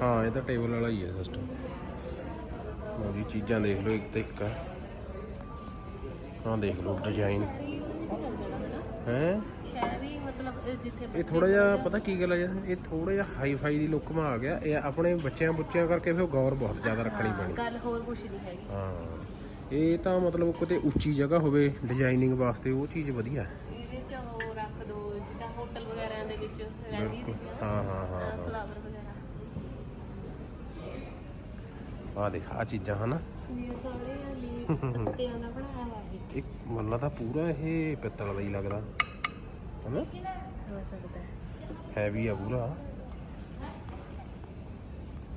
ਹਾਂ ਇਹ ਤਾਂ ਟੇਬਲ ਵਾਲਾ ਹੀ ਹੈ ਸਿਸਟਮ ਲਓ ਜੀ ਚੀਜ਼ਾਂ ਦੇਖ ਲਓ ਇੱਕ ਤੇ ਇੱਕ। ਆ ਹਾਂ ਦੇਖ ਲਓ ਡਿਜ਼ਾਈਨ ਹੈ? ਹੈ ਇਹ ਥੋੜਾ ਜਿਹਾ ਪਤਾ ਕੀ ਗੱਲ ਹੈ ਯਾਰ, ਇਹ ਥੋੜਾ ਜਿਹਾ ਹਾਈ ਫਾਈ ਦੀ ਲੁੱਕ ਮਾ ਆ ਗਿਆ। ਇਹ ਆਪਣੇ ਬੱਚਿਆਂ ਬੁੱਚਿਆਂ ਕਰਕੇ ਫਿਰ ਗੌਰ ਬਹੁਤ ਜ਼ਿਆਦਾ ਰੱਖਣੀ ਹਾਂ, ਪੈਣੀ ਗੱਲ ਹੋਰ ਕੁਛ ਨਹੀਂ ਹੈਗੀ। ਹਾਂ। ਇਹ ਤਾਂ ਮਤਲਬ ਕਿਤੇ ਉੱਚੀ ਜਗ੍ਹਾ ਹੋਵੇ ਡਿਜ਼ਾਈਨਿੰਗ ਵਾਸਤੇ ਉਹ ਚੀਜ਼ ਵਧੀਆ ਹੈ। ਇਹਦੇ ਚ ਉਹ ਰੱਖ ਦੋ ਜਿੱਦਾਂ ਹੋਟਲ ਵਗੈਰਾ ਦੇ ਵਿੱਚ ਰਹਿੰਦੀ ਹਾਂ, ਹਾਂ, ਹਾਂ, ਹਾਂ। ਫਲਾਵਰ ਵਗੈਰਾ ਆਹ ਦੇਖ ਆ ਚੀਜ਼ਾਂ ਹਨਾ? ਇਹ ਸਾਰੇ ਲੀਵਸ ਪੱਤਿਆਂ ਦਾ ਬਣਾਇਆ ਹੋਇਆ ਹੈ ਇੱਕ ਮੱਲਾ ਤਾਂ ਪੂਰਾ ਇਹ ਪਿੱਤਲ ਦਾ ਹੀ ਲੱਗਦਾ। ਹਨਾ? ਹੋ ਸਕਦਾ ਹੈ। ਹੈਵੀ ਆ ਪੂਰਾ।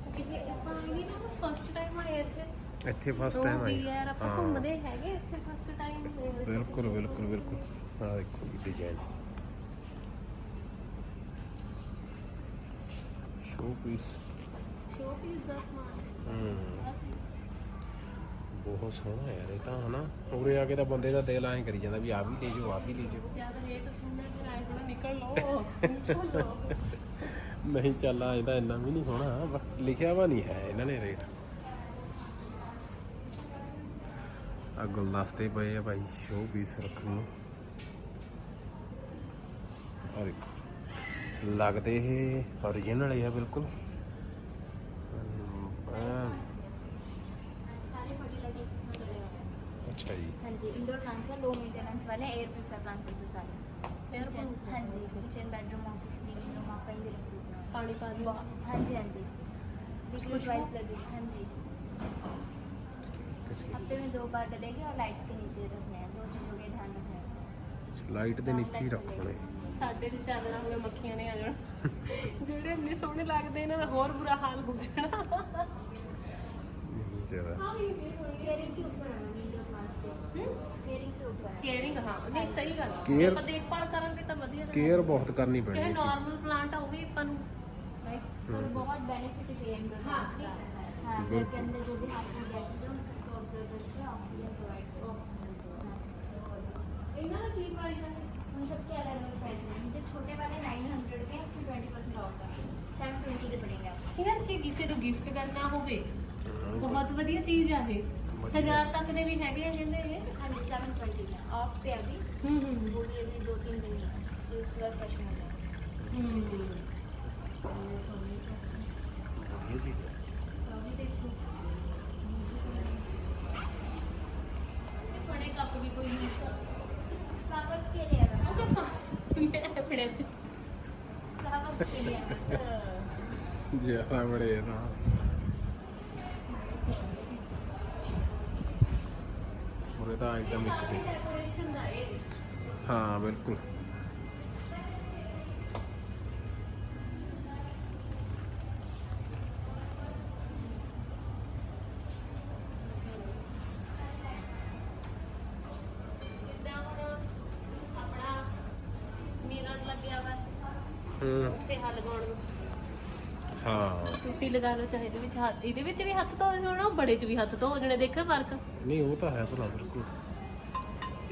ਅਸੀਂ ਵੀ ਆਪਾਂ ਵੀ ਨਾ ਫਸਟ ਟਾਈਮ ਆਏ ਇੱਥੇ। ਇੱਥੇ ਫਸਟ ਦੋ ਟਾਈਮ ਵੀ ਆਈ ਯਾਰ ਆਪਾਂ ਹਾਂ। ਘੁੰਮਦੇ ਹੈਗੇ ਇੱਥੇ ਫਸਟ ਟਾਈਮ ਬਿਲਕੁਲ ਬਿਲਕੁਲ ਬਿਲਕੁਲ। ਆਹ ਦੇਖੋ design showpiece showpiece ਦਾ ਸਮਾਨ। ਹੂੰ। ਬਹੁਤ ਸੋਹਣਾ ਯਾਰ ਇਹ ਤਾਂ ਹਨਾ ਉਰੇ ਆ ਕੇ ਤਾਂ ਬੰਦੇ ਦਾ ਦਿਲ ਐਂ ਕਰੀ ਜਾਂਦਾ ਵੀ ਆ ਵੀ ਲੈ ਜਾਓ ਆ ਵੀ ਲੈ ਜਾਓ। ਜ਼ਿਆਦਾ ਰੇਟ ਸੁਣਨੇ ਤੇ ਆਏ ਥੋੜਾ ਨਿਕਲ ਲਓ। ਨਿਕਲ ਲਓ ਨਹੀਂ ਚੱਲ ਆ ਇਹਦਾ ਇੰਨਾ ਵੀ ਨਹੀਂ ਹੋਣਾ ਬਸ ਲਿਖਿਆ ਵਾ ਨਹੀਂ ਹੈ ਇਹਨਾਂ ਨੇ ਰੇਟ ਆ ਗੁਲਦਸਤੇ ਪਏ ਆ ਭਾਈ ਸ਼ੋ ਪੀਸ ਰੱਖਣ ਨੂੰ। ਆ ਦੇਖੋ। ਲੱਗਦੇ ਇਹ origignal ਹੀ ਆ ਬਿਲਕੁਲ। वाले एयर प्योरीफायर प्लांट्स है सारे Air किचन purifier। हाँ जी kitchen bedroom office living room आप कहीं भी रख सकते हो ਪਾਣੀ ਪਾ ਦਿਓ बहुत- हाँ जी हाँ जी वीकली खुशबू? ट्वाइस लगे हाँ जी हफ्ते में दो बार डलेगी और लाइट्स के नीचे रखने हैं दो चीज़ों का ध्यान रखना है ਲਾਈਟ ਦੇ ਨੀਚੇ ਹੀ ਰੱਖਣੇ ਸਾਡੇ ਤੇ ਚਾਦਰਾਂ ਹੋ ਮੱਖੀਆਂ ਨੇ ਆ ਜਾਣਾ ਜਿਹੜੇ ਇੰਨੇ ਸੋਹਣੇ ਲੱਗਦੇ ਇਹਨਾਂ ਦਾ ਹੋਰ ਬੁਰਾ ਹਾਲ ਹੋ ਜਾਣਾ ਜਿਆਦਾ केयरिंग के ऊपर है इंडोर प्लांट्स के केयरिंग के ऊपर है ਕੇਅਰਿੰਗ ਹਾਂ ਨਹੀਂ ਸਹੀ ਗੱਲ Care- ਜੇ ਆਪਾਂ ਦੇਖਭਾਲ ਕਰਾਂਗੇ ਤਾਂ ਵਧੀਆ ਰਹੇਗਾ। ਕੇਅਰ ਬਹੁਤ ਕਰਨੀ ਪੈਣੀ ਚਾਹੇ ਹੈ ਚੀਜ਼ ਨਾਰਮਲ ਪਲਾਂਟ ਆ ਉਹ ਵੀ ਆਪਾਂ ਨੂੰ right? और बहुत बेनिफिट है इंडोर हाँ, प्लांट्स का हाँ घर के अंदर जो भी हार्मफुल गैसेज हैं उन सबको ऑब्जर्व करके ऑक्सीजन प्रोवाइड ऑक्सीजन ਇਹਨਾਂ ਦਾ ਕੀ ਪ੍ਰਾਈਸ ਹੈ उन सबके अलग अलग प्राइस हैं जो छोटे वाले नाइन हंड्रेड के हैं इसमें ट्वेंटी परसेंट ऑफ है सेवन ट्वेंटी के पड़ेंगे आपको ਯਾਰ ਜੇ ਕਿਸੇ ਨੂੰ ਗਿਫਟ ਕਰਨਾ ਹੋਵੇ ਬਹੁਤ ਵਧੀਆ ਚੀਜ਼ ਆ ਇਹ 1000 ਤੱਕ ਦੇ ਵੀ ਹੈਗੇ ਆ ਕਹਿੰਦੇ ਇਹ। ਹਾਂਜੀ 720 ਦਾ। ਆਫ ਤੇ ਅਭੀ ਹੂੰ ਹੂੰ ਉਹ ਵੀ ਅਭੀ 2-3 ਦਿਨ ਹੈ ਤੇ ਉਸ ਵਾਰ ਫੈਸ਼ਨ ਹੋ ਜਾਏਗਾ ਹੂੰ। ਸੋਨੀ ਸੋਨੀ ਜੀ ਬੜੇ ਕੱਪ ਵੀ ਕੋਈ ਨਹੀਂ ਫਲਾਵਰਸ ਕੇ ਲਿਆ ਉਹ ਤਾਂ ਮੈਂ ਫੜਿਆ ਚ ਫਲਾਵਰਸ ਕੇ ਲਿਆ ਜਾ ਬੜੇ ਨਾ। ਤਾਂ ਤਾਂ ਆਈਟਮ ਇੱਕ ਤੇ। ਹਾਂ ਬਿਲਕੁਲ। ਹੂੰ। ਉੱਤੇ ਹੱਲ ਲਗਾਉਣ ਨੂੰ। ਹਾਂ। ਟੁੱਟੀ ਲਗਾ ਲਓ ਚਾਹੇ ਇਹਦੇ ਵਿੱਚ ਹੱਥ ਇਹਦੇ ਵਿੱਚ ਵੀ ਹੱਥ ਧੋ ਹੋਣਾ ਬੜੇ ਚ ਵੀ ਹੱਥ ਧੋ ਜਣੇ ਦੇਖਿਆ ਫ਼ਰਕ। ਨਹੀਂ ਉਹ ਤਾਂ ਹੈ ਭਲਾ ਬਿਲਕੁਲ।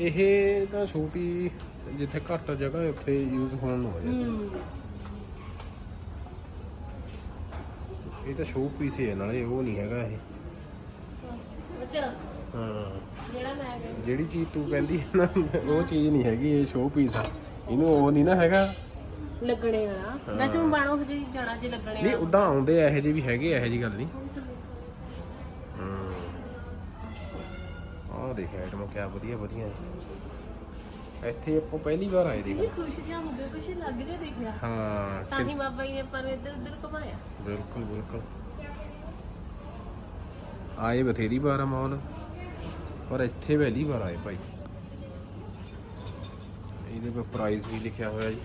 ਇਹ ਤਾਂ ਛੋਟੀ ਜਿੱਥੇ ਘੱਟ ਜਗ੍ਹਾ ਹੈ ਉੱਥੇ ਯੂਜ਼ ਹੋਣ ਨੂੰ ਹੋ। ਜਾਂਦਾ ਇਹ ਤਾਂ ਸ਼ੋਅ ਪੀਸ ਹੀ ਹੈ ਨਾਲੇ ਉਹ ਨਹੀਂ ਹੈਗਾ ਇਹ। ਅੱਛਾ। ਹਾਂ। ਜਿਹੜਾ ਮੈਂ ਕਹਿੰਦੀ ਜਿਹੜੀ ਚੀਜ਼ ਤੂੰ ਕਹਿੰਦੀ ਹੈ ਨਾ ਉਹ ਚੀਜ਼ ਨਹੀਂ ਹੈਗੀ ਇਹ ਸ਼ੋਅ ਪੀਸ ਆ। ਇਹਨੂੰ ਉਹ ਨਹੀਂ ਨਾ ਹੈਗਾ ਲੱਗਣੇ ਵਾਲਾ ਵੈਸੇ ਹੁਣ ਬਾਣੋ ਜੀ ਜਾਣਾ ਜੇ ਲੱਗਣੇ ਨਹੀਂ ਉਦਾਂ ਆਉਂਦੇ ਇਹੋ ਜਿਹੇ ਵੀ ਹੈਗੇ ਇਹੋ ਜਿਹੀ ਗੱਲ ਨਹੀਂ। ਆਹ ਦੇਖ ਆਈਟਮਾਂ ਕਿਆ ਵਧੀਆ ਵਧੀਆ। ਹੈ ਇੱਥੇ ਆਪਾਂ ਪਹਿਲੀ ਵਾਰ ਆਏ ਦੇਖ ਜੀ ਖੁਸ਼ ਜਿਹਾ ਹੋ ਗਿਆ ਕੁਛ ਲੱਗ ਜਿਹਾ ਦੇਖਿਆ। ਹਾਂ ਤਾਂ ਹੀ ਬਾਬਾ ਜੀ ਨੇ ਪਰ ਇੱਧਰ ਉੱਧਰ ਘੁਮਾਇਆ। ਬਿਲਕੁਲ ਬਿਲਕੁਲ। ਆਏ ਬਥੇਰੀ ਵਾਰ ਆ ਮੌਲ। ਪਰ ਇੱਥੇ ਪਹਿਲੀ ਵਾਰ ਆਏ ਭਾਈ। ਇਹਦੇ 'ਤੇ ਪ੍ਰਾਈਸ ਵੀ ਲਿਖਿਆ ਹੋਇਆ ਜੀ।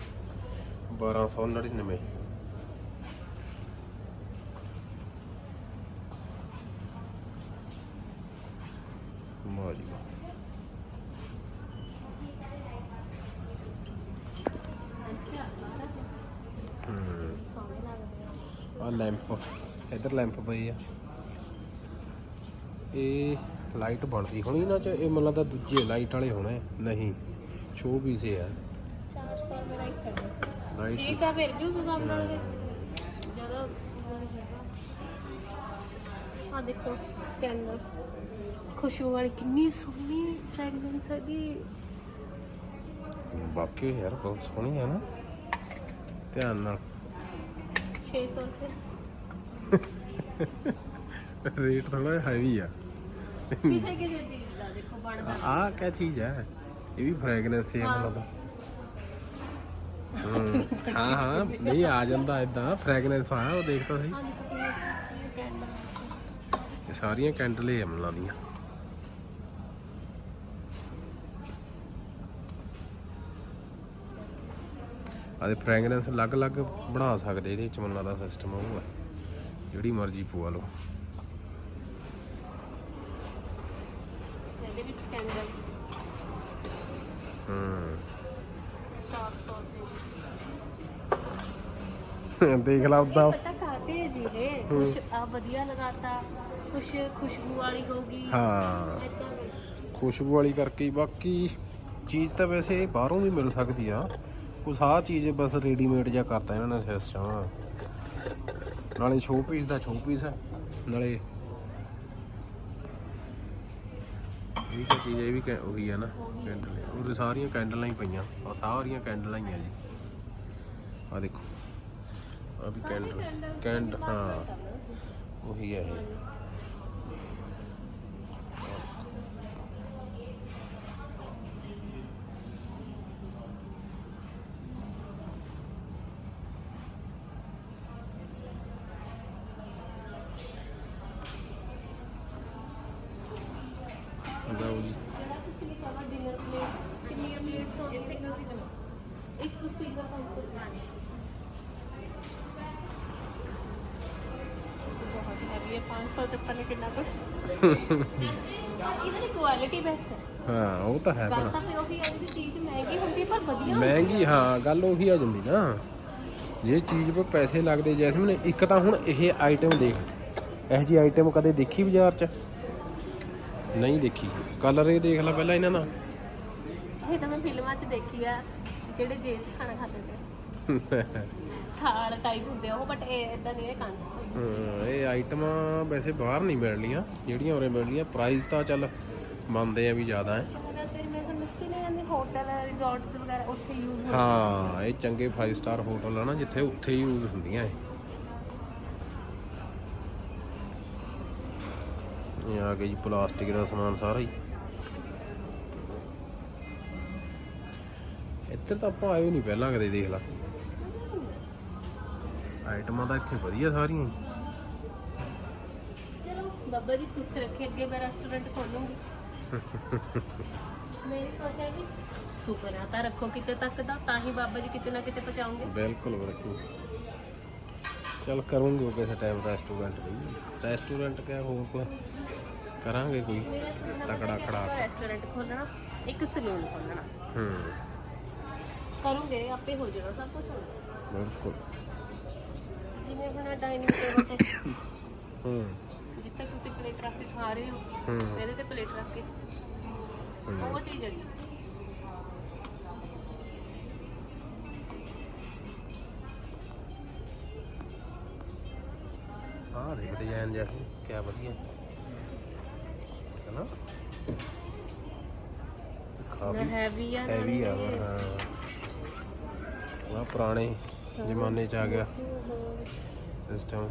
1299 ਵਾਹ ਜੀ। ਵਾਹ ਆ ਲੈਂਪ, ਇਧਰ ਲੈਂਪ ਪਏ ਆ। ਇਹ ਲਾਈਟ ਬਣਦੀ ਹੋਣੀ ਇਹਨਾਂ ਚ, ਇਹ ਮਤਲਬ ਤਾਂ ਦੂਜੇ ਲਾਈਟ ਵਾਲੇ ਹੋਣੇ, ਨਹੀਂ। ਸ਼ੋ ਪੀਸ ਆ। 400 ਮੇਰਾ ਇੱਕ ਹੈ। ਲਾਈਟ ਠੀਕ ਆ ਫਿਰ ਵੀ ਉਸ ਹਿਸਾਬ ਨਾਲ ਜੇ ਜ਼ਿਆਦਾ ਉਹ ਨਹੀਂ ਹੈਗਾ ਆ ਦੇਖੋ ਕੈਂਡਲ ਖੁਸ਼ਬੂ ਵਾਲੀ ਕਿੰਨੀ ਸੋਹਣੀ ਫ੍ਰੈਗਰੈਂਸ ਹੈ ਦੀ ਬਾਕੀ ਯਾਰ ਬਹੁਤ ਸੋਹਣੀ ਹੈ ਨਾ। ਧਿਆਨ ਨਾਲ। 600 ਰੁਪਏ। ਰੇਟ ਥੋੜਾ ਹੈਵੀ ਆ। ਕਿਸੇ ਕਿਸੇ ਚੀਜ਼ ਦਾ ਦੇਖੋ ਬਣਦਾ। ਆ ਕਿਆ ਚੀਜ਼ ਹੈ ਇਹ ਵੀ ਫ੍ਰੈਗਰੈਂਸ ਹੈ ਮਤਲਬ ਹਾਂ ਹਾਂ ਨਹੀਂ ਆ ਜਾਂਦਾ ਇਦਾਂ ਫ੍ਰੈਗਰੈਂਸ ਆ ਉਹ ਦੇਖ ਤਾਂ ਸਹੀ। ਇਹ ਸਾਰੀਆਂ ਕੈਂਡਲ ਹੀ ਅਮਲਾਂ ਦੀਆਂ। ਆਦੇ ਫ੍ਰੈਗਰੈਂਸ ਅਲੱਗ-ਅਲੱਗ ਬਣਾ ਸਕਦੇ ਇਹਦੇ ਚ ਮੈਨੂੰ ਲੱਗਦਾ ਸਿਸਟਮ ਉਹ ਹੈ ਜਿਹੜੀ ਮਰਜ਼ੀ ਪਵਾ ਲਓ। ਇਹਦੇ ਵਿੱਚ ਕੈਂਡਲ ਹੂੰ। 400 ਰੁਪਏ ਦੇਖ ਲਾ ਉਦਾਂ। ਪਤਾ ਕਾਤੇ ਹੈ ਜੀ ਇਹ ਕੁਛ ਆ ਵਧੀਆ ਲਗਾਤਾ ਕੁਛ ਖੁਸ਼ਬੂ ਵਾਲੀ ਹੋਊਗੀ ਹਾਂ। ਖੁਸ਼ਬੂ ਵਾਲੀ ਕਰਕੇ ਹੀ ਬਾਕੀ ਚੀਜ਼ ਤਾਂ ਵੈਸੇ ਬਾਹਰੋਂ ਵੀ ਮਿਲ ਸਕਦੀ ਆ। ਕੁਛ ਆਹ ਚੀਜ਼ ਬਸ ਰੈਡੀਮੇਡ ਜਿਹਾ ਕਰਤਾ ਇਹਨਾਂ ਨੇ ਸਿਸਟਮ। ਨਾਲੇ ਸ਼ੋ ਪੀਸ ਦਾ ਸ਼ੋ ਪੀਸ ਹੈ ਨਾਲੇ ਇਹ ਕੀ ਚੀਜ਼ ਇਹ ਵੀ ਕੈ- ਉਹੀ ਆ ਨਾ ਕੈਂਡਲ ਉਹਦੇ ਸਾਰੀਆਂ ਕੈਂਡਲਾਂ ਹੀ ਪਈਆਂ ਆ ਸਾਰੀਆਂ ਕੈਂਡਲਾਂ ਹੀ ਆ ਜੀ। ਆ ਦੇਖੋ। ਆ ਵੀ ਕੈਂਡਲ ਕੈਂਡ ਹਾਂ ਉਹੀ ਹੈ ਇਹ ਲਓ ਜੀ ਚ ਪਤਾ ਨਹੀਂ ਕਿੰਨਾ ਕੁਛ ਇਹਦੀ ਕੁਆਲਿਟੀ ਬੈਸਟ ਹੈ। ਹਾਂ ਉਹ ਤਾਂ ਹੈ ਗੱਲ ਤਾਂ ਫਿਰ ਉਹੀ ਹੈ ਜਿਹੜੀ ਚੀਜ਼ ਮਹਿੰਗੀ ਹੁੰਦੀ ਹੈ, ਪਰ ਵਧੀਆ ਮਹਿੰਗੀ ਹਾਂ। ਗੱਲ ਉਹੀ ਆ ਜਾਂਦੀ ਨਾ। ਜੇ ਚੀਜ਼ 'ਤੇ ਪੈਸੇ ਲੱਗਦੇ ਜੈਸਮੀਨ ਇੱਕ ਤਾਂ ਹੁਣ ਇਹ ਆਈਟਮ ਦੇਖ। ਇਹੋ ਜੀ ਆਈਟਮ ਕਦੇ ਦੇਖੀ ਬਾਜ਼ਾਰ 'ਚ? ਨਹੀਂ ਦੇਖੀ। ਕਲਰ ਇਹ ਦੇਖ ਲੈ ਪਹਿਲਾਂ ਇਹਨਾਂ ਦਾ। ਇਹ ਤਾਂ ਮੈਂ ਫਿਲਮਾਂ 'ਚ ਦੇਖੀ ਆ ਜਿਹੜੇ ਜੇਲ੍ਹ 'ਚ ਖਾਣਾ ਖਾਂਦੇ ਨੇ। ਥਾਲ ਟਾਈਪ ਹੁੰਦੇ ਆ ਉਹ ਬਟ ਇਹ ਇਦਾਂ ਨਹੀਂ ਇਹ ਕੰਨ ਹਾਂ, ਇਹ ਆਈਟਮਾਂ ਵੈਸੇ ਬਾਹਰ ਨਹੀਂ ਮਿਲਣੀਆਂ ਜਿਹੜੀਆਂ ਉਰੇ ਮਿਲਣੀਆਂ ਪ੍ਰਾਈਸ ਤਾਂ ਚੱਲ ਮੰਨਦੇ ਆ ਵੀ ਜ਼ਿਆਦਾ ਹੈ। ਅਗਰ ਫਿਰ ਮੈਂ ਤੁਹਾਨੂੰ ਦੱਸੀ ਨਾ ਜਾਂਦੇ ਹੋਟਲ ਰਿਜ਼ੋਰਟਸ ਵਗੈਰਾ ਉੱਥੇ ਯੂਜ਼ ਹੁੰਦੇ ਹਾਂ ਇਹ ਚੰਗੇ 5 ਸਟਾਰ ਹੋਟਲ ਆ ਨਾ ਜਿੱਥੇ ਉੱਥੇ ਯੂਜ਼ ਹੁੰਦੀਆਂ ਇਹ। ਇਹ ਆ ਗਿਆ ਜੀ ਪਲਾਸਟਿਕ ਦਾ ਸਮਾਨ ਸਾਰਾ ਹੀ। ਇੱਧਰ ਤਾਂ ਆਪਾਂ ਆਏ ਨਹੀਂ ਪਹਿਲਾਂ ਕਦੇ ਦੇਖ ਲਾ। ਆਈਟਮਾਂ ਤਾਂ ਇੱਥੇ ਵਧੀਆ ਸਾਰੀਆਂ। ਚਲੋ ਬਾਬਾ ਜੀ ਸੁੱਖ ਰੱਖੇ ਅੱਗੇ ਮੈਂ ਰੈਸਟੋਰੈਂਟ ਖੋਲੂੰਗੀ। ਮੈਂ ਸੋਚਿਆ ਕਿ ਸੁਪਨਾ ਤਾਂ ਰੱਖੋ ਕਿਤੇ ਤੱਕ ਦਾ ਤਾਂ ਹੀ ਬਾਬਾ ਜੀ ਕਿਤੇ ਨਾ ਕਿਤੇ ਪਹੁੰਚਾਉਂਗੇ। ਬਿਲਕੁਲ ਬਿਲਕੁਲ। ਚੱਲ ਕਰੂੰਗੇ ਕਿਸੇ ਟਾਈਮ ਰੈਸਟੋਰੈਂਟ ਵੀ ਰੈਸਟੋਰੈਂਟ ਕਿਆ ਹੋਰ ਕੋਈ? ਕਰਾਂਗੇ ਕੋਈ। ਮੇਰਾ ਸੁਪਨਾ ਤਕੜਾ ਖੜਾ। ਕੇ। ਰੈਸਟੋਰੈਂਟ ਖੋਲਣਾ ਇੱਕ ਸਲੂਨ ਖੋਲਣਾ। ਹੂੰ। ਕਰੂੰਗੇ ਆਪੇ ਹੋ ਜਾਣਾ ਸਭ ਕੁਝ ਬਿਲਕੁਲ। ਜਿਵੇਂ ਹੁਣ ਡਾਈਨਿੰਗ ਟੇਬਲ ਤੇ ਹੂੰ। ਜਿੱਥੇ ਤੁਸੀਂ ਪਲੇਟ ਰੱਖ ਕੇ ਖਾ ਰਹੇ ਹੋ ਹੂੰ। ਇਹਦੇ ਤੇ ਪਲੇਟ ਰੱਖ ਕੇ। ਹੂੰ। ਉਹ ਚੀਜ਼ ਹੈ ਆਹ ਦੇਖ ਡਿਜ਼ਾਈਨ ਜਿਹਾ ਕਿਆ ਵਧੀਆ। ਹੈਨਾ? ਕਾਫੀ ਹੈਵੀ ਆ ਹੈਵੀ ਆ ਵਾ, ਹਾਂ। ਪੁਰਾਣੇ ਜ਼ਮਾਨੇ ਚ ਆ ਗਿਆ। ਸਿਸਟਮ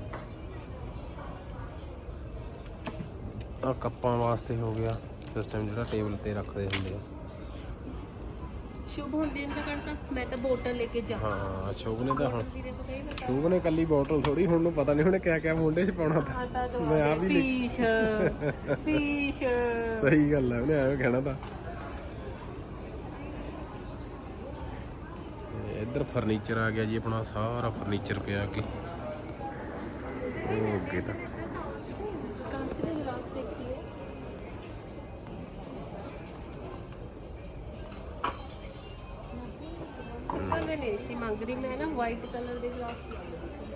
ਆ ਕੱਪਾਂ ਵਾਸਤੇ ਹੋ ਗਿਆ। ਸਿਸਟਮ ਜਿਹੜਾ ਟੇਬਲ ਤੇ ਰੱਖਦੇ ਹੁੰਦੇ ਆ। ਸ਼ੁਭ ਹੁੰਦੇ ਨੇ ਤਾਂ ਕਰਤਾ ਮੈਂ ਤਾਂ ਬੋਟਲ ਲੈ ਕੇ ਜਾ। ਹਾਂ ਸ਼ੋਭ ਨੇ ਤਾਂ ਹੁਣ ਸ਼ੋਭ ਨੇ ਕੱਲੀ ਬੋਟਲ ਥੋੜੀ ਹੁਣ ਨੂੰ ਪਤਾ ਨਹੀਂ ਉਹਨੇ ਕਿਆ ਕਿਆ ਮੁੰਡੇ ਚ ਪਾਉਣਾ ਤਾਂ। ਮੈਂ ਲਿਖ- ਪੀਸ਼ ਪੀਸ਼। ਸਹੀ ਗੱਲ ਹੈ ਉਹਨੇ ਐਵੇਂ ਕਹਿਣਾ ਤਾਂ। ਇੱਧਰ ਫਰਨੀਚਰ ਆ ਗਿਆ ਜੀ, ਆਪਣਾ ਸਾਰਾ ਫਰਨੀਚਰ ਪਿਆ ਅੱਗੇ। ਉਹ ਅੱਗੇ ਤਾਂ। ਮੈਂ ਨਹੀਂ ਸੀ ਮੰਗ ਰਹੀ ਮੈਂ ਨਾ ਵਾਈਟ ਕਲਰ ਦੇ ਗਲਾਸ ਮੰਗ ਰਹੀ ਸੀ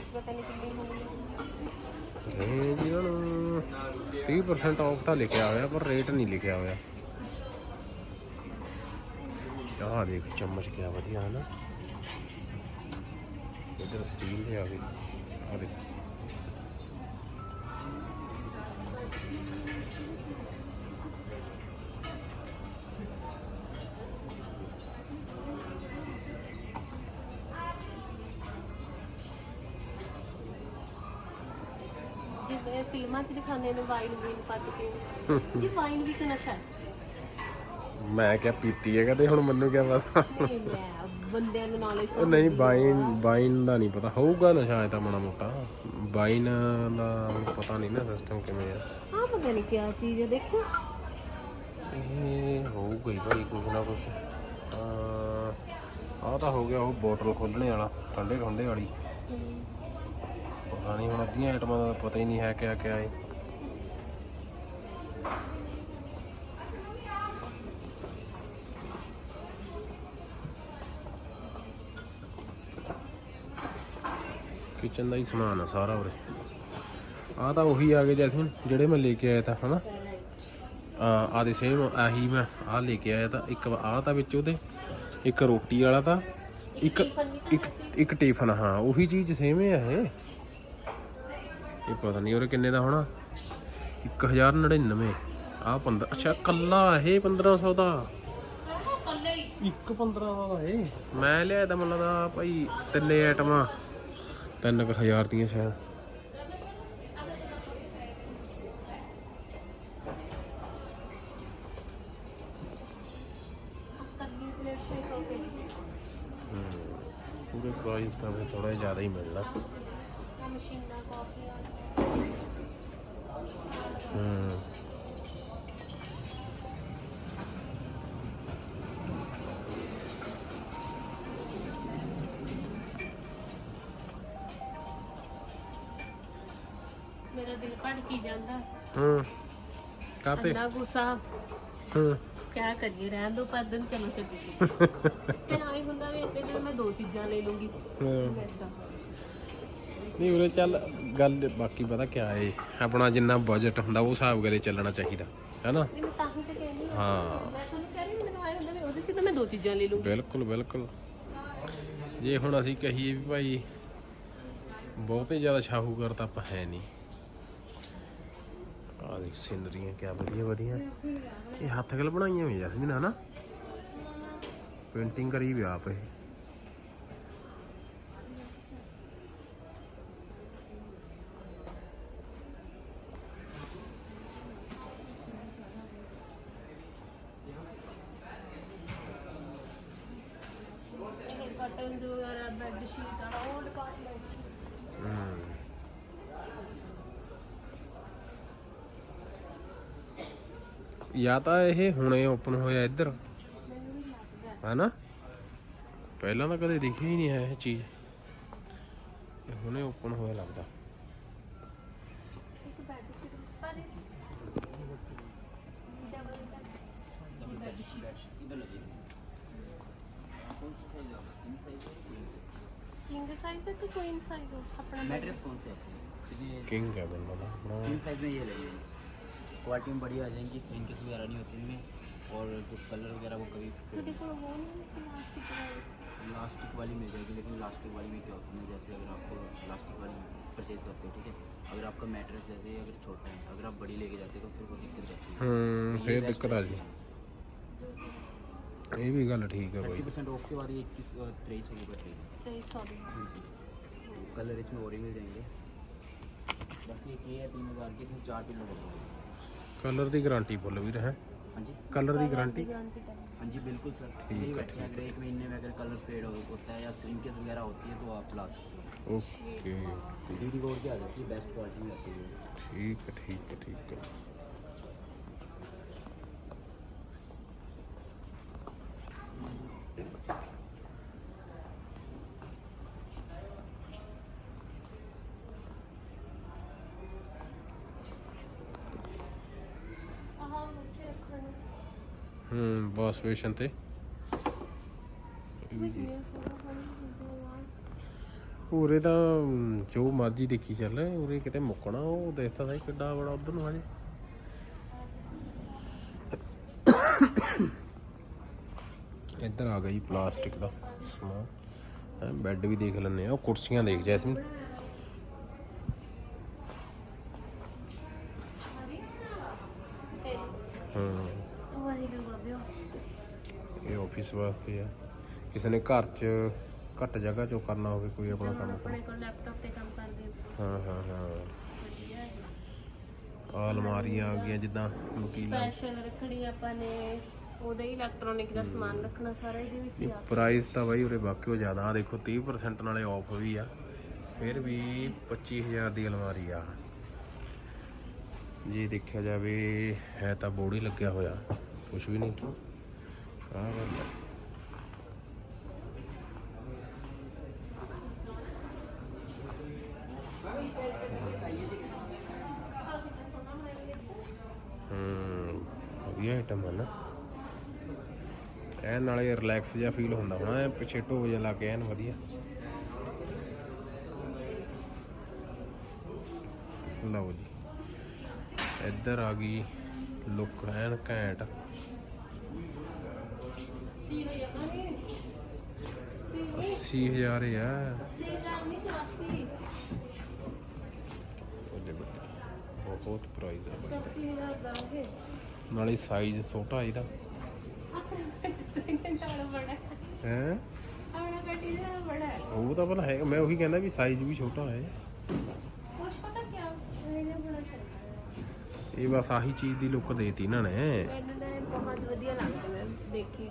ਰੇਂਜ ਪਤਾ ਨਹੀਂ ਕਿੰਨੀ ਹੋਣੀ ਹੈ ਰੇਂਜ ਇਹਨਾਂ 30% ਆਫ ਤਾਂ ਲਿਖਿਆ ਹੋਇਆ, ਪਰ ਰੇਟ ਨਹੀਂ ਲਿਖਿਆ ਹੋਇਆ। ਆਹ ਦੇਖ, ਚਮਚ ਕਿਆ ਵਧੀਆ ਹੈ ਨਾ। ਇਧਰ ਸਟੀਲ ਦੇ ਆ ਗਏ। ਆ ਦੇਖ। ਜਿਵੇਂ ਫਿਲਮਾਂ 'ਚ ਦਿਖਾਉਂਦੇ ਨੇ ਵਾਈਨ ਵੀਨ ਪੱਟ ਕੇ ਜੀ ਵਾਈਨ ਵੀ ਤਾਂ ਨਸ਼ਾ ਹੈ। ਮੈਂ ਕਿਹਾ ਪੀਤੀ ਹੈ ਕਦੇ ਹੁਣ ਮੈਨੂੰ ਕਿਆ ਪਤਾ। ਨਹੀਂ ਮੈਂ ਬੰਦਿਆਂ ਨੂੰ ਨੌਲੇਜ ਉਹ ਨਹੀਂ ਬਾਈਨ ਬਾਈਨ ਦਾ ਨਹੀਂ ਪਤਾ। ਹੋਊਗਾ ਨਸ਼ਾ ਤਾਂ ਮਾੜਾ ਮੋਟਾ। ਬਾਈਨ ਦਾ ਪਤਾ ਨਹੀਂ ਨਾ ਸਿਸਟਮ ਕਿਵੇਂ ਆ। ਆ ਪਤਾ ਨਹੀਂ ਕਿਆ ਚੀਜ਼ ਹੈ ਦੇਖੋ। ਇਹ ਹੋਊਗਾ ਹੀ ਭਾਈ ਕੁਝ ਨਾ ਕੁਝ ਆ ਤਾਂ ਹੋ ਗਿਆ ਉਹ ਬੋਤਲ ਖੋਲਣੇ ਵਾਲਾ ਠੰਡੇ ਠੰਡੇ ਵਾਲੀ ਪਤਾ ਹੁਣ ਅੱਧੀਆਂ ਆਈਟਮਾਂ ਦਾ ਪਤਾ ਹੀ ਨਹੀਂ ਹੈ ਕਿਆ ਕਿਆ ਹੈ। ਕਿਚਨ ਦਾ ਹੀ ਸਮਾਨ ਆ ਸਾਰਾ ਉਰੇ। ਆ ਤਾਂ ਉਹੀ ਆ ਗਏ ਜੈਸਮੀਨ, ਜਿਹੜੇ ਮੈਂ ਲੈ ਕੇ ਆਇਆ ਤਾਂ, ਹਨਾ? ਆ ਆ ਦੇ ਸੇਮ ਆਹੀ ਮੈਂ ਆ ਲੈ ਕੇ ਆਇਆ ਤਾਂ, ਇੱਕ ਆ ਤਾਂ ਵਿੱਚ ਉਹਦੇ, ਇੱਕ ਰੋਟੀ ਵਾਲਾ ਤਾਂ, ਇੱਕ ਇੱਕ ਇੱਕ ਟਿਫਨ ਹਾਂ, ਉਹੀ ਚੀਜ਼ ਸੇਮ ਹੈ ਇਹ। ਇਹ ਪਤਾ ਨਹੀਂ ਉਹਰੇ ਕਿੰਨੇ ਦਾ ਹੋਣਾ? 1099 ਆ 15 ਅੱਛਾ ਕੱਲਾ ਇਹ 1500 ਦਾ। ਕੱਲੇ ਇੱਕ 1500 ਦਾ ਇਹ। ਮੈਂ ਲਿਆਇਆ ਤਾਂ ਮਤਲਬ ਦਾ ਭਾਈ ਤਿੰਨੇ ਆਈਟਮਾਂ। ਤਿੰਨ ਕੁ ਹਜ਼ਾਰ ਦੀਆਂ ਸ਼ਾਇਦ। ਕੱਲੀ ਪਲੇਟ 600 ਰੁਪਏ ਦੀ ਪੂਰੇ ਪ੍ਰਾਈਸ ਤਾਂ ਥੋੜਾ ਜ਼ਿਆਦਾ ਹੀ ਮਿਲਣਾ। ਮਸ਼ੀਨਾਂ ਕਾਫੀ ਆ ਭੜਕੀ ਜਾਂਦਾ। ਹੂੰ। ਕਾਤੇ? ਅੰਨਾ ਗੁੱਸਾ। ਹੂੰ। ਕਿਆ ਕਰੀਏ ਰਹਿਣ ਦੋ ਪਰ ਦਿਨ ਚਲੋ ਛੱਡੀ। ਤੇ ਹੀ ਹੁੰਦਾ ਵੀ ਇੱਥੇ ਮੈਂ ਦੋ ਚੀਜ਼ਾਂ ਲੈ ਲੂੰਗੀ। ਹੂੰ। ਏਦਾਂ। ਨਹੀਂ ਉਰੇ ਚੱਲ ਗੱਲ ਬਾਕੀ ਪਤਾ ਕਿਆ ਏ ਆਪਣਾ ਜਿੰਨਾ ਬਜਟ ਹੁੰਦਾ ਉਹ ਹਿਸਾਬ ਕਰੇ ਚੱਲਣਾ ਚਾਹੀਦਾ ਹੈਨਾ? ਨਹੀਂ ਮੈਂ ਤਾਂ ਹੀ ਤਾਂ ਕਹਿੰਦੀ ਹਾਂ। ਹਾਂ। ਮੈਂ ਤੁਹਾਨੂੰ ਕਹਿ ਰਹੀ ਹਾਂ, ਮੈਨੂੰ ਆਇਆ ਹੁੰਦਾ ਵੀ ਉਹਦੇ ਚ ਤਾਂ ਮੈਂ ਦੋ ਚੀਜ਼ਾਂ ਲੈ ਲੂੰਗੀ। ਬਿਲਕੁਲ ਬਿਲਕੁਲ। ਜੇ ਹੁਣ ਅਸੀਂ ਕਹੀਏ ਵੀ ਭਾਈ ਬਹੁਤੇ ਜ਼ਿਆਦਾ ਸ਼ਾਹੂਕਾਰ ਤਾਂ ਆਪਾਂ ਹੈ ਨਹੀਂ। ਆ ਦੇਖ ਸਿਨਰੀਆਂ, ਕਿਆ ਵਧੀਆ ਵਧੀਆ। ਇਹ ਹੱਥ ਗਲ ਬਣਾਈਆਂ ਹੋਈਆਂ ਜਸਮੀਨ ਨਾ ਪੇਂਟਿੰਗ ਕਰੀ ਵੀ ਆਪ ਇਹ ਬਟਨਸ ਵਗੈਰਾ ਬੈੱਡ ਸ਼ੀਟ ਆ ਉਹ ਡਿਪਾਰਟਮੈਂਟ ਹਮ। ਜਾਂ ਤਾਂ ਇਹ ਹੁਣੇ ਓਪਨ ਹੋਇਆ ਇੱਧਰ ਹੈਨਾ ਪਹਿਲਾਂ ਤਾਂ ਕਦੇ ਦਿਖੀ ਹੀ ਨਹੀਂ ਹੈ ਇਹ ਚੀਜ਼ ਇਹ ਹੁਣੇ ਓਪਨ ਹੋਇਆ ਲੱਗਦਾ ਇੱਕ ਬੈੱਡ ਸ਼ੀਟ ਪਰ double bed sheet king size है कि क्वीन साइज है अपना मैट्रेस कौन से है ये ਕਿੰਗ ਹੈ ਬੰਦਾ ਨਾ ਆਪਣਾ किंग साइज में ये लगेगी क्वालिटी में बढ़िया आ जाएँगी श्रिंकेस वगैरह नहीं होती इनमें और जो कलर वगैरह वो कभी प्लास्टिक वाली। मिल जाएगी लेकिन प्लास्टिक वाली में क्या होती है? जैसे अगर आपको प्लास्टिक वाली परचेज करते हो ठीक है? अगर आपका मैट्रेस जैसे अगर छोटा है अगर आप बड़ी लेके जाते हो तो फिर वो दिक्कत रहती है। हम्म, ये भी गल ठीक है भाई। 30% ऑफ़ के बाद ये 21 23 सौ की पड़ कलर इसमें और ही मिल जाएँगे। बाकी एक ये है तीन हज़ार के इसमें चार पिलो ਕਲਰ ਦੀ ਗਾਰੰਟੀ ਫੁੱਲ ਵੀ ਰਹੇ हाँ जी ਕਲਰ ਦੀ ਗਾਰੰਟੀ गारंटी का हाँ जी बिल्कुल सर ठीक यही है, बैठे हैं, अगर एक महीने में अगर कलर फेड हो, होता है या श्रिंकेज वगैरह होती है तो आप ला सकते हो ਓਕੇ डी रोड की आ जाती है बेस्ट क्वालिटी में आती है ਠੀਕ ਹੈ ਠੀਕ ਹੈ ਠੀਕ ਹੈ ਵਾਸ਼ ਬੇਸ਼ਨ ਤੇ। ਉਰੇ ਤਾਂ ਜੋ ਮਰਜ਼ੀ ਦੇਖੀ ਚੱਲ, ਉਰੇ ਕਿਤੇ ਮੁੱਕਣਾ, ਉਹ ਦੇਖਦਾ ਤਾਂ ਕਿੱਡਾ ਬੜਾ ਉਧਰ ਨੂੰ ਹਜੇ। ਇੱਧਰ ਆ ਗਈ ਪਲਾਸਟਿਕ ਦਾ ਸਮਾਨ। ਬੈੱਡ ਵੀ ਦੇਖ ਲੈਣੇ ਆ ਉਹ ਕੁਰਸੀਆਂ ਦੇਖ ਜੈਸਮੀਨ। ਹੂੰ। ਇਹ ਆਫਿਸ ਵਾਸਤੇ ਆ। ਕਿਸੇ ਨੇ ਘਰ 'ਚ ਘੱਟ ਜਗ੍ਹਾ 'ਚੋਂ ਕਰਨਾ ਹੋਵੇ ਕੋਈ ਆਪਣਾ ਕੰਮ ਆਪਣੇ ਕੋਲ ਲੈਪਟਾਪ ਤੇ ਕੰਮ ਕਰਦੇ ਹਾਂ ਹਾਂ ਹਾਂ। ਹੈ ਆਹ ਅਲਮਾਰੀਆਂ ਆ ਗਈਆਂ ਜਿੱਦਾਂ ਵਕੀਲਾਂ। ਸਪੈਸ਼ਲ ਰੱਖਣੀ ਆਪਾਂ ਨੇ। ਉਹਦਾ ਹੀ ਇਲੈਕਟ੍ਰੋਨਿਕ ਦਾ ਸਮਾਨ ਰੱਖਣਾ ਸਾਰਾ ਇਹਦੇ ਵਿੱਚ ਹੀ ਆ। ਪ੍ਰਾਈਸ ਤਾਂ ਬਾਈ ਉਰੇ ਬਾਕੀ ਜ਼ਿਆਦਾ ਆ। ਦੇਖੋ 30% ਨਾਲੇ ਆਫ ਵੀ ਆ। ਫਿਰ ਵੀ 25000 ਦੀ ਅਲਮਾਰੀ ਆ। ਜੇ ਦੇਖਿਆ ਜਾਵੇ ਹੈ ਤਾਂ ਹੀ ਲੱਗਿਆ ਹੋਇਆ। ਕੁਝ ਵੀ ਨਹੀਂ। ਆਹ ਹੂੰ ਵਧੀਆ ਆਈਟਮ ਹੈ ਨਾ। ਐਨ ਨਾਲੇ ਰਿਲੈਕਸ ਜਿਹਾ ਫੀਲ ਹੁੰਦਾ ਹੋਣਾ ਪਿੱਛੇ ਢੋ ਜਿਹਾ ਲੱਗ ਗਿਆ ਐਨ ਵਧੀਆ। ਲਓ ਜੀ। ਇੱਧਰ ਆ ਗਈ ਲੁੱਕ ਐਨ ਘੈਂਟ। ਸੀ ਹੋਇਆ ਅਰੇ 80000 ਆ। ਸੀ ਨਾਮ ਨਹੀਂ ਚਰਾਸੀ ਵੱਡੇ ਵੱਡੇ। ਬਹੁਤ ਪ੍ਰਾਈਸ ਆ ਬਾਈ। ਚਰਾਸੀ ਹਜ਼ਾਰ ਦਾ ਹੈ ਨਾਲੇ ਸਾਈਜ਼ ਛੋਟਾ ਇਹਦਾ। ਹੈ? ਹੈ ਆਪਣਾ ਗੱਡੀ ਦਾ ਬੜਾ ਹੈ ਉਹ ਤਾਂ ਭਲਾ ਹੈ ਮੈਂ ਉਹੀ ਕਹਿੰਦਾ ਵੀ ਸਾਈਜ਼ ਵੀ ਛੋਟਾ ਹੈ। ਕੁਛ ਪਤਾ ਕੀ ਇਹਨੇ ਬੜਾ ਇਹ ਬਸ ਆਹੀ ਚੀਜ਼ ਦੀ ਲੁੱਕ ਦੇਤੀ ਇਹਨਾਂ ਨੇ। ਮੈਨੂੰ ਤਾਂ ਬਹੁਤ ਵਧੀਆ ਲੱਗਦਾ ਮੈਂ ਦੇਖੀ।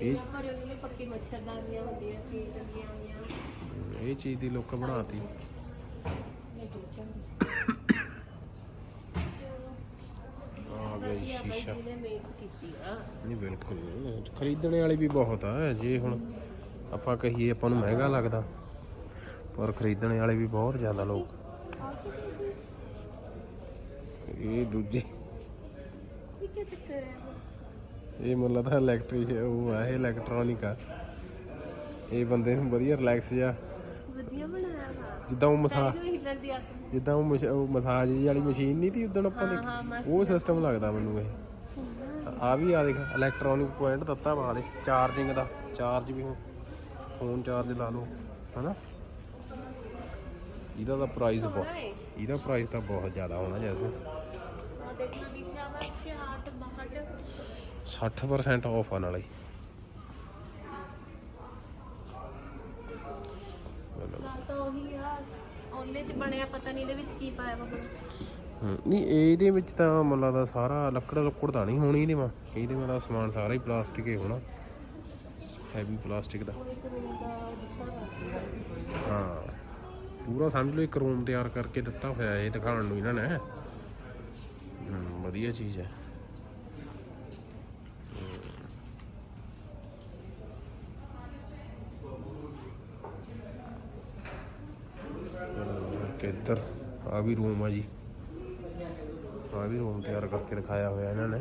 ਇਹ ਇਹ ਪਰ ਉਹਨਾਂ ਨੇ ਪੱਕੀ ਮੱਛਰਦਾਨੀਆਂ ਹੁੰਦੀਆਂ ਸੀ ਲੱਗੀਆਂ ਹੋਈਆਂ। ਇਹ ਚੀਜ਼ ਦੀ ਲੁੱਕ ਬਣਾਤੀ। ਆ ਗਿਆ ਜੀ ਸ਼ੀਸ਼ਾ। ਜਿਹਨੇ ਮੇਕ ਕੀਤੀ ਆ। ਨਹੀਂ ਬਿਲਕੁਲ। ਖਰੀਦਣੇ ਵਾਲੇ ਵੀ ਬਹੁਤ ਆ ਜੇ ਹੁਣ ਆਪਾਂ ਕਹੀਏ ਆਪਾਂ ਨੂੰ ਮਹਿੰਗਾ ਲੱਗਦਾ ਪਰ ਖਰੀਦਣੇ ਵਾਲੇ ਵੀ ਬਹੁਤ ਜ਼ਿਆਦਾ ਲੋਕ। ਇਹ ਦੂਜੀ। ਇਹ ਕੀ ਚੱਕਰ ਹੈ ਇਹ ਮੈਨੂੰ ਲੱਗਦਾ ਇਲੈਕਟ੍ਰਿਕ ਉਹ ਆ ਇਹ ਇਲੈਕਟ੍ਰੋਨਿਕ ਆ। ਇਹ ਬੰਦੇ ਨੂੰ ਵਧੀਆ ਰਿਲੈਕਸ ਜਿਹਾ। ਵਧੀਆ ਬਣਾਇਆ ਵਾ। ਜਿੱਦਾਂ ਉਹ ਮਸਾ ਦੀ ਆਦਤ ਜਿੱਦਾਂ ਉਹ ਮਸ਼- ਉਹ ਮਸਾਜ ਵਾਲੀ ਮਸ਼ੀਨ ਨਹੀਂ ਤੀ ਉਦੋਂ ਆਪਾਂ ਹਾਂ, ਦੇਖੀ। ਉਹ ਸਿਸਟਮ ਲੱਗਦਾ ਮੈਨੂੰ ਇਹ। ਆ ਵੀ ਆ ਦੇਖ ਇਲੈਕਟ੍ਰੋਨਿਕ ਪੁਆਇੰਟ ਦਿੱਤਾ ਵਾ ਦੇ ਚਾਰਜਿੰਗ ਦਾ ਚਾਰਜ ਵੀ ਫੋਨ ਚਾਰਜ ਲਾ ਲਓ ਹਨਾ? ਇਹਦਾ ਤਾਂ ਪ੍ਰਾਈਸ ਬਹੁਤ ਇਹਦਾ ਪ੍ਰਾਈਸ ਤਾਂ ਬਹੁਤ ਜ਼ਿਆਦਾ ਹੋਣਾ ਜੈਸੇ। ਆ ਦੇਖਣਾ ਲਿਖਿਆ ਵਾ 66 62 60% ਆਫ ਆ ਨਾਲੇ। ਗੱਲ ਤਾਂ ਉਹੀ ਆ ਔਲੇ ਚ ਬਣਿਆ ਪਤਾ ਨਹੀਂ ਇਹਦੇ ਵਿੱਚ ਕੀ ਪਾਇਆ ਵਾ ਹੁਣ। ਹਮ, ਨਹੀਂ ਇਹਦੇ ਵਿੱਚ ਤਾਂ ਮੈਨੂੰ ਲੱਗਦਾ ਸਾਰਾ ਲੱਕੜ ਲੁੱਕੜ ਤਾਂ ਨਹੀਂ ਹੋਣੀ ਇਹਦੇ ਮਾ। ਇਹਦੇ ਮਾ ਤਾਂ ਸਮਾਨ ਸਾਰਾ ਹੀ ਪਲਾਸਟਿਕ ਹੀ ਹੋਣਾ। ਹੈਵੀ ਪਲਾਸਟਿਕ ਦਾ। ਦਾ ਹਾਂ ਪੂਰਾ ਸਮਝ ਲਓ ਇੱਕ ਰੂਮ ਤਿਆਰ ਕਰਕੇ ਦਿੱਤਾ ਹੋਇਆ ਇਹ ਦਿਖਾਉਣ ਨੂੰ ਇਹਨਾਂ ਨੇ। ਹਮ, ਵਧੀਆ ਚੀਜ਼ ਹੈ ਹਮ, ਕਿ ਇੱਧਰ ਆ ਵੀ ਰੂਮ ਆ ਜੀ। ਆ ਵੀ ਰੂਮ ਤਿਆਰ ਕਰਕੇ ਦਿਖਾਇਆ ਹੋਇਆ ਇਹਨਾਂ ਨੇ।